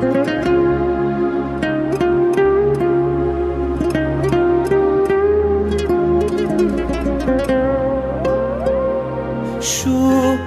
Şu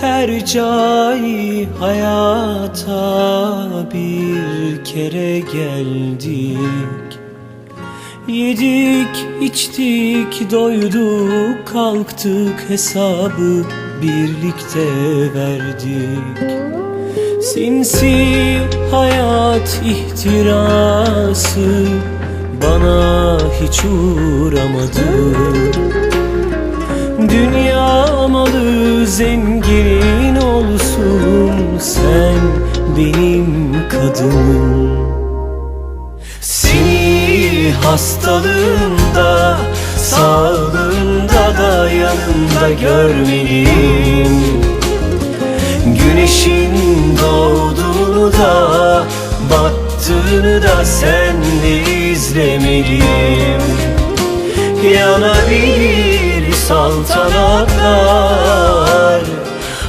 her cay hayata bir kere geldik. Yedik, içtik, doyduk, kalktık hesabı birlikte verdik. Sinsi hayat ihtirası bana hiç uğramadı. Dünya malı zengin olsun sen benim kadınım. Seni hastalığında sağlığında da yanımda görmeliyim Güneşin doğduğunu da battığını da senle izlemeliyim. Yanabilir saltanatlar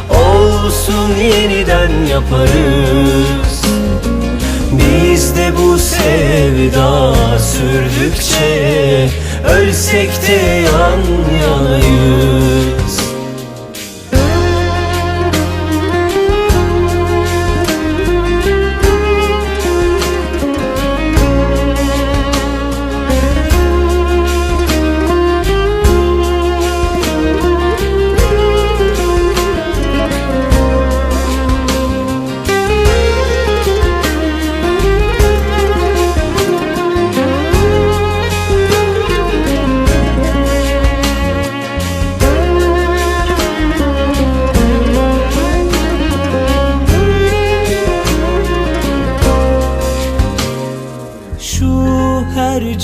Olsun yeniden yaparız. Biz de bu sevda sürdükçe Ölsek de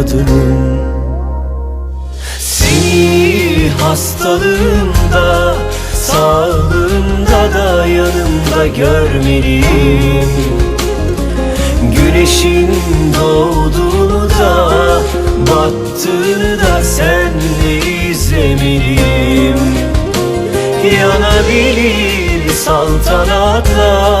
kadınım Seni hastalığında Sağlığında da yanımda görmeliyim. Güneşin doğduğunu da Battığını da senle izlemeliyim. Yanabilir saltanatlar